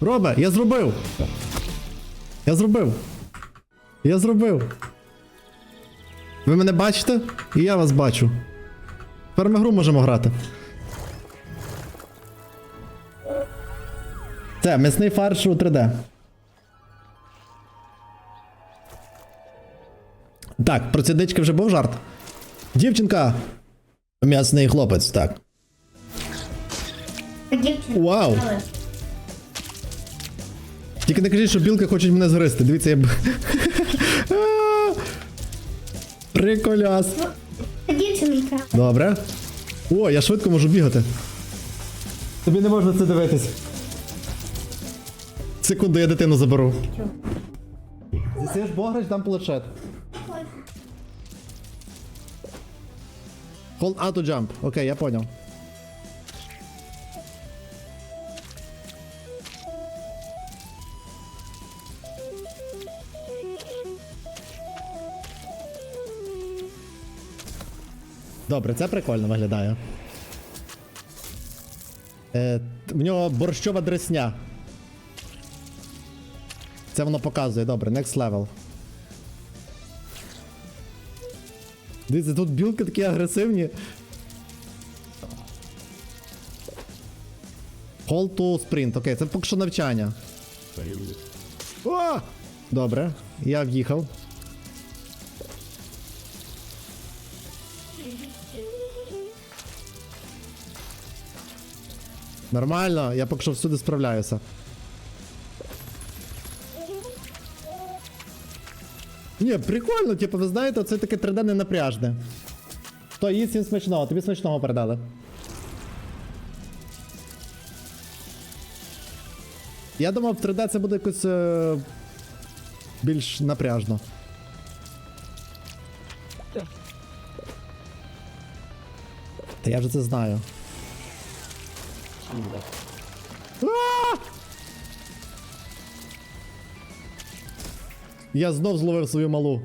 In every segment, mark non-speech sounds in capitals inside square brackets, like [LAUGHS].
Робе, я зробив! Я зробив! Я зробив! Ви мене бачите? І я вас бачу. Тепер ми гру можемо грати. Це м'ясний фарш у 3D. Так, про ці дички вже був жарт. Дівчинка. М'ясний хлопець, так. Дівчина. Вау! Тільки не кажіть, що білки хочуть мене згристи. Дивіться, я б. [LAUGHS] Приколяс. Дівчинка. Добре. О, я швидко можу бігати. Тобі не можна це дивитись. Секунду, я дитину заберу. Зісиш бограч, дам планшет. Hold to jump. Окей, я понял. Добре, це прикольно виглядає. Е, в нього борщова дресня. Це воно показує, добре, next level. Дивіться, тут білки такі агресивні. Hold to sprint. Окей, це поки що навчання. О! Добре, я в'їхав. Нормально, я поки що всюди справляюся. Ні, прикольно, типу, ви знаєте, це таке 3D не напряжне. То їсть всім смачного, тобі смачного передали. Я думав, в 3D це буде якось е, більш напряжно. Та я вже це знаю. А! Я знов зловив свою малу.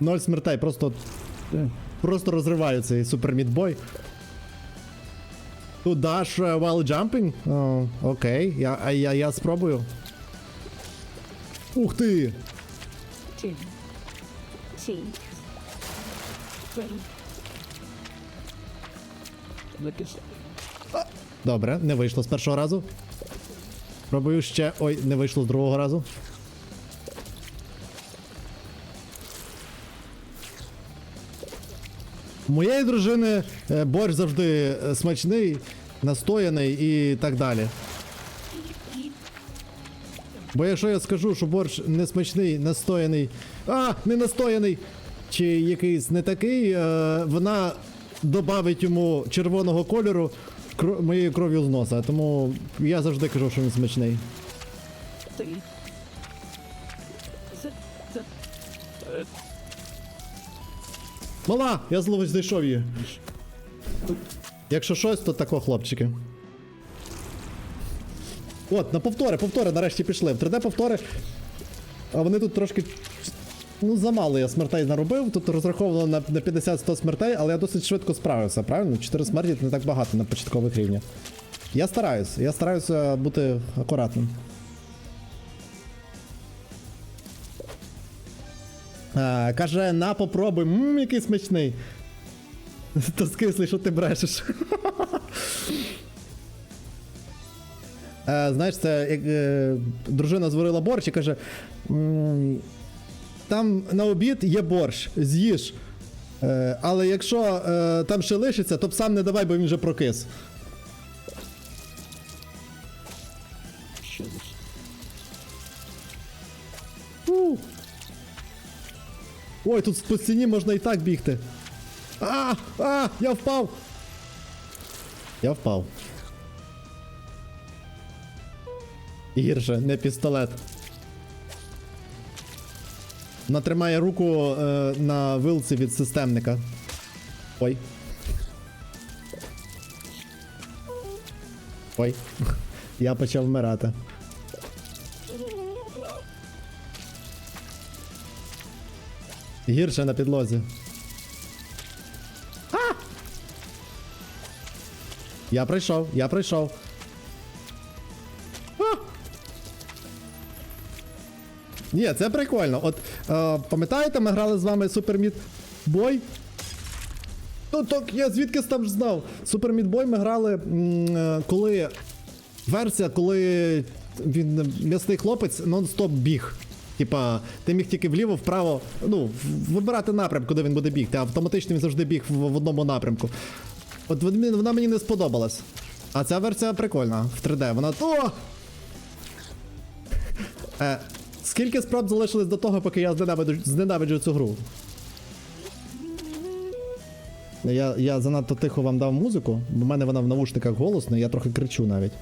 Ноль смертей, просто. Просто розриваю цей супермідбой. Тут даш е, while jumping? Окей, я, я, я спробую. Ух ти! At Добре, не вийшло з першого разу. Пробую ще. Ой, не вийшло з другого разу. Моєї дружини е, борщ завжди е, смачний, настояний і так далі. Бо якщо я скажу, що борщ не смачний, настояний, а, не настояний, чи якийсь не такий, е, вона додавить йому червоного кольору кро- моєю кров'ю з носа. Тому я завжди кажу, що він смачний. Мала! Я зловить знайшов її. Якщо щось, то тако, хлопчики. От, на повтори, повтори нарешті пішли. В 3D повтори. А вони тут трошки. Ну, замало я смертей наробив. Тут розраховано на, на 50-100 смертей, але я досить швидко справився, правильно? 4 смерті не так багато на початкових рівнях. Я стараюсь, я стараюся бути акуратним. А, каже, на попробуй, ммм, який смачний. [LAUGHS] То скислий, що ти брешеш. [LAUGHS] Е, знаєш, це як е, дружина зварила борщ і каже: «М, там на обід є борщ, з'їж. Е, але якщо е, там ще лишиться, то б сам не давай, бо він вже прокис. Shoes. У. Ой, тут по стіні можна і так бігти. А, а, я впав. Я впав. Гірше, не пістолет. Вона тримає руку е, на вилці від системника. Ой. Ой. [LAUGHS] Я почав вмирати. Гірше на підлозі. А! Я прийшов, я прийшов. Ні, це прикольно. От е, пам'ятаєте, ми грали з вами Super Meat Boy? Ну так, я звідки там ж знав. Super Meat Boy ми грали, м, е, коли версія, коли він м'ясний хлопець нон-стоп біг. Типа, ти міг тільки вліво, вправо, ну, вибирати напрямок, куди він буде бігти, автоматично він завжди біг в, в одному напрямку. От вон- вона мені не сподобалась. А ця версія прикольна в 3D. Вона. О! Е, скільки спроб залишилось до того, поки я зненавиджу, зненавиджу цю гру? Я, я занадто тихо вам дав музику, бо в мене вона в навушниках голосно, і я трохи кричу навіть.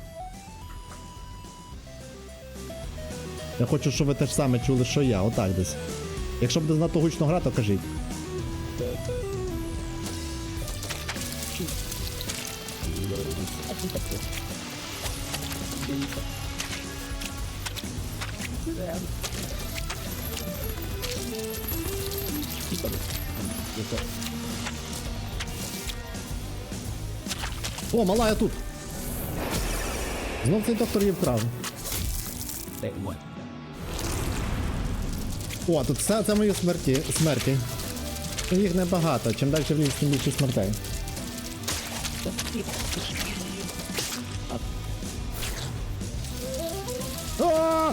Я хочу, щоб ви теж саме чули, що я, отак десь. Якщо буде занадто гучно гра, то кажіть. О, мала я тут! Знов цей доктор її вкрав. О, тут все це мої смерті. смерті. Їх небагато, чим далі в ліс, тим більше смертей. А!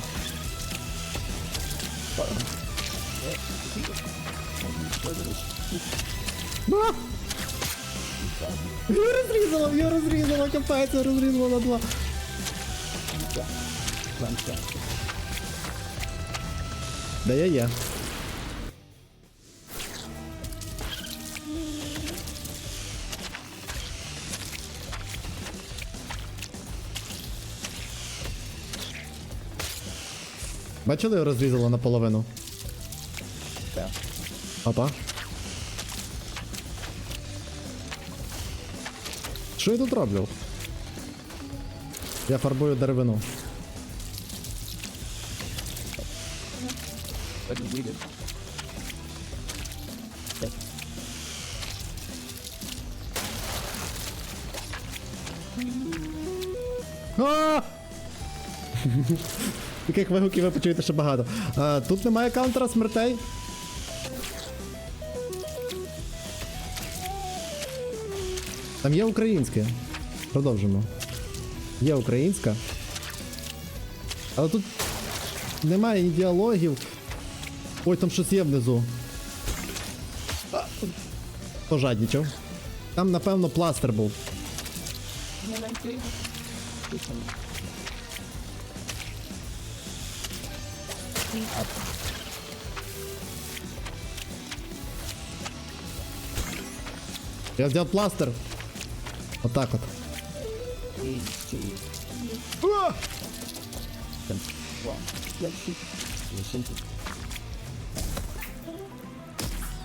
Я розрізала, я розрізала, капець, я на два. Да я є? Бачили, розрізало наполовину? Так. Опа. Що я тут роблю? Я фарбую деревину. А! [LAUGHS] Таких вигуків ви почуєте ще багато. А, тут немає каунтера смертей. Там є українське. Продовжимо. Є українська. Але тут немає ні діалогів. Ой, там щось є внизу. Пожаднічав. Там, напевно, пластир був. Я взяв пластир. Отак от. А!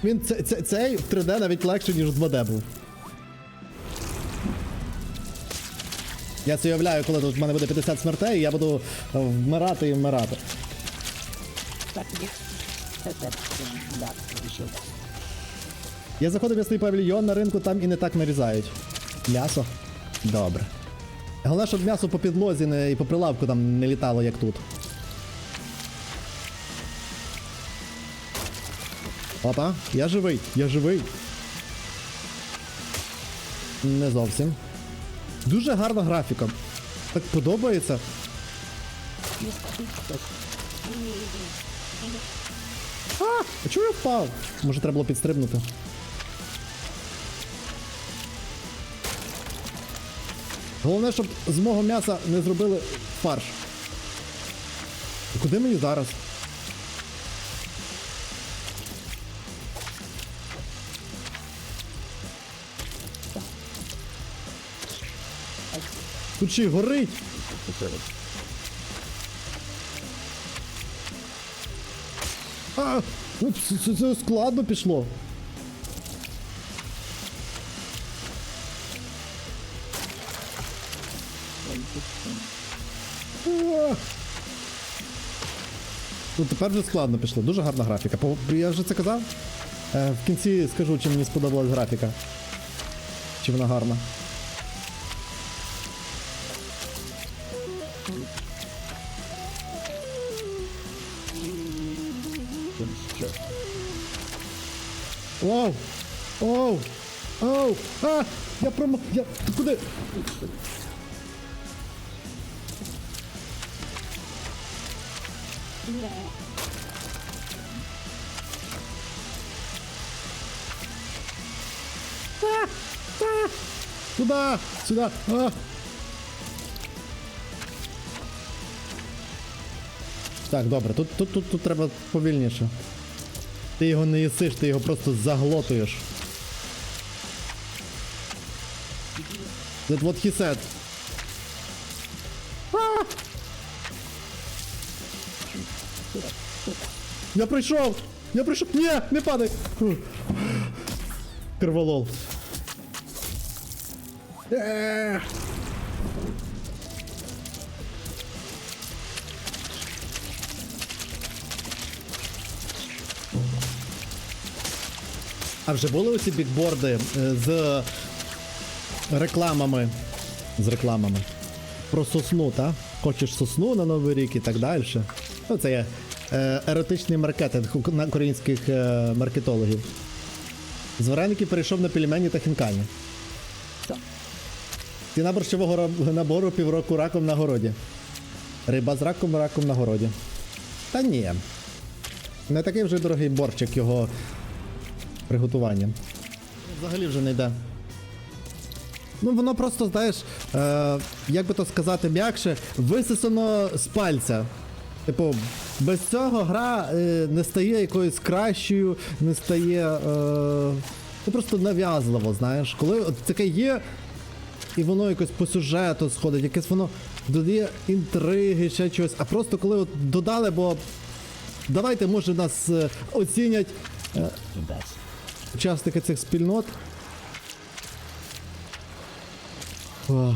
Він це, це, цей в 3D навіть легше, ніж в 2D був. Я це уявляю, коли тут в мене буде 50 смертей, і я буду е, вмирати і вмирати. Я заходив в м'ясний павільйон на ринку, там і не так нарізають. М'ясо? Добре. Головне, щоб м'ясо по підлозі не, і по прилавку там не літало, як тут. Опа, я живий, я живий. Не зовсім. Дуже гарна графіка. Так подобається. А, а чого я впав? Може треба було підстрибнути. Головне, щоб з мого м'яса не зробили фарш. Куди мені зараз? Тут ще горить. А, ну, це, це, складно пішло. Ну тепер вже складно пішло, дуже гарна графіка. Я вже це казав. Е, в кінці скажу, чи мені сподобалась графіка. Чи вона гарна. polícia. Uou! Uou! Uou! Ah! Já promo... Já... Ah, ah. Tudo... Yeah. Сюда! Сюда! ah Так, добре, тут, тут, тут, тут треба повільніше. Ти його не їсиш, ти його просто заглотуєш. That's what he said. Я прийшов! Я прийшов! Ні, не падай! Криволол. Е! А вже були оці бікборди е, з рекламами. З рекламами. Про сосну, та? Хочеш сосну на Новий рік і так далі. Ну, це є е, еротичний маркетинг українських е, маркетологів. З вареників перейшов на пельмені та хінкальні. Ціна борщового набору півроку раком на городі. Риба з раком, раком на городі. Та ні. Не такий вже дорогий борчик його приготування. Взагалі вже не йде. Ну, воно просто, знаєш, е, як би то сказати м'якше, висисано з пальця. Типу, без цього гра е, не стає якоюсь кращою, не стає. Е, ну, просто нав'язливо, знаєш. Коли от таке є, і воно якось по сюжету сходить, якесь воно додає інтриги, ще чогось. А просто коли от додали, бо давайте, може, нас е, оцінять е. Учасники цих спільнот. Ох.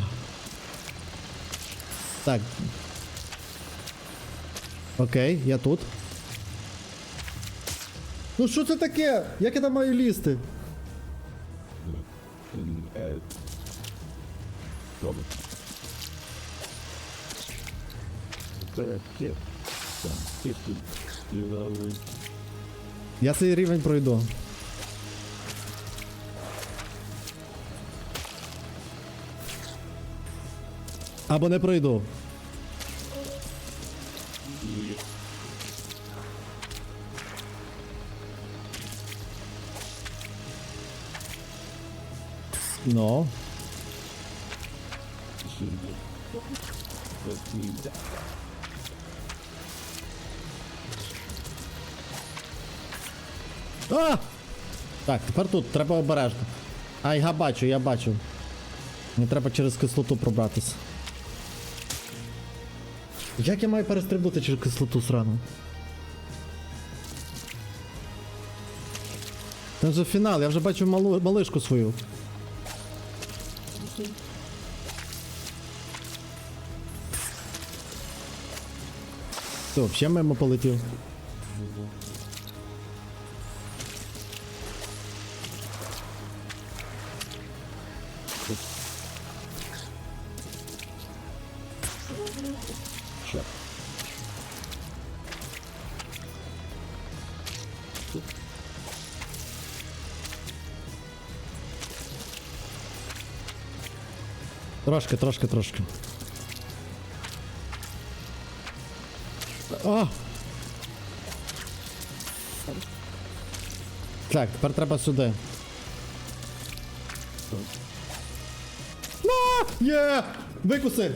Так. Окей, я тут. Ну що це таке? Як я там маю лізти? Я цей рівень пройду. Або не пройду. Ну. А! Так, тепер тут треба обережно. А, я бачу, я бачу. Мені треба через кислоту пробратися. Як я маю перестрибнути через кислоту срану? Це вже фінал, я вже бачу малу, малишку свою. Все, взагалі мимо полетів. Shut. Трошки, трошки, трошки. О! Так, тепер треба сюди. Є! Викуси!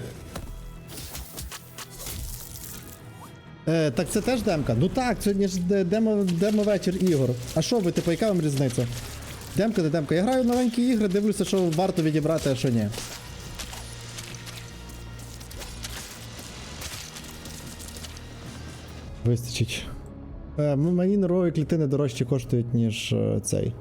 Е, так це теж демка? Ну так, сьогодні ж демо, демо вечір ігор. А що ви, типу, яка вам різниця? Демка, не демка. Я граю новенькі ігри, дивлюся, що варто відібрати, а що ні. Вистачить. Е, мені нервові клітини дорожче коштують, ніж е, цей.